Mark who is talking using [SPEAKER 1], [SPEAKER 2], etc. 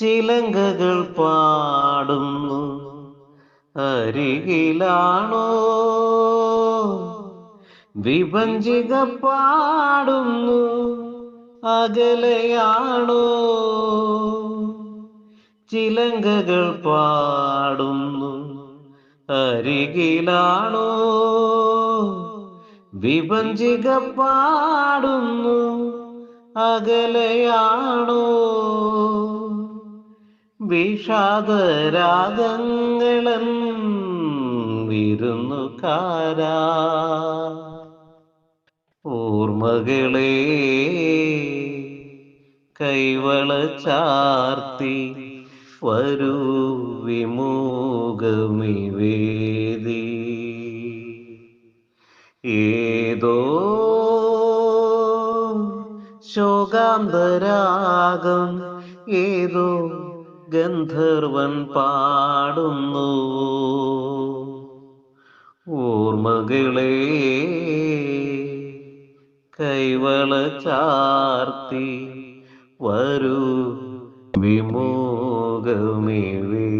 [SPEAKER 1] ചിലങ്കകൾ പാടുന്നു അരികിലാണോ? വിഭഞ്ചിക പാടുന്നു. അകലെയാണോ? ചിലങ്കകൾ പാടുന്നു. അരികിലാണോ? വിഭഞ്ചിക പാടുന്നു. അകലെയാണോ? വിഷാദരാഗങ്ങളൻ വിരുന്നുകാരാ. ഓർമ്മകളെ കൈവള ചാർത്തി വരൂ വിമോകമിവേദി ഏതോ ശോകാന്തരാഗം ഏതോ ഗന്ധർവൻ പാടുന്നു. ഓർമ്മകളെ കൈവള ചാർത്തി വരൂ. വിമോകമിവേ